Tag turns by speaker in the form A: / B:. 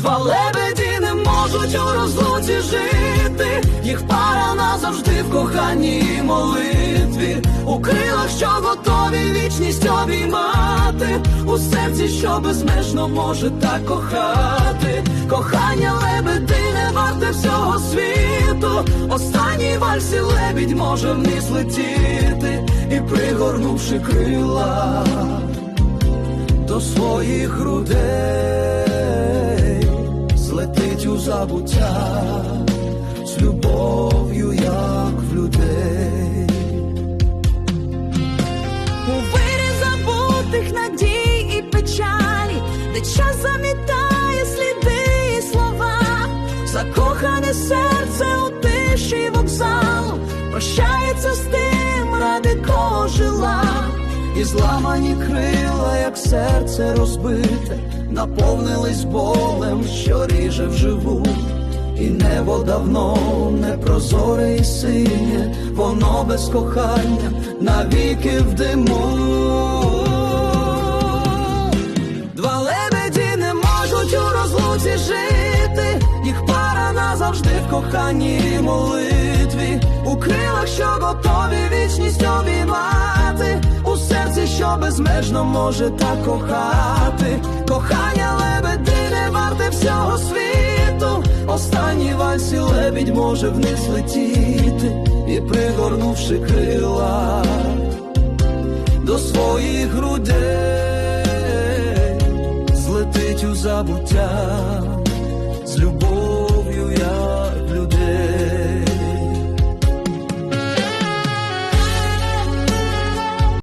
A: Два лебеді не можуть у розлуці жити, їх пара назавжди в коханні і молитві, у крилах, що готові вічність обіймати, у серці, що безмежно може так кохати, кохання лебеди не варте всього світу. Останній вальсі лебідь може вниз летіти. І пригорнувши крила до своїх грудей злетить з любов'ю, як в людей.
B: У вирі забутих надій і печалі, де час замітає сліди і слова, закохане серце у тиші вокзалу, прощається з тим, ради кого жила.
A: І зламані крила, як серце розбите, наповнились болем, що ріже вживу. І небо давно не прозоре і синє, воно без кохання навіки в диму. Два лебеді не можуть у розлуці жити, їх пара назавжди в коханні молитві, у крилах, що готові вічність обіймати, у серці, що безмежно може так кохати, кохання лебеді Останній вальсі лебідь може вниз летіти і пригорнувши крила до своїх грудей злетить у забуття з любов'ю.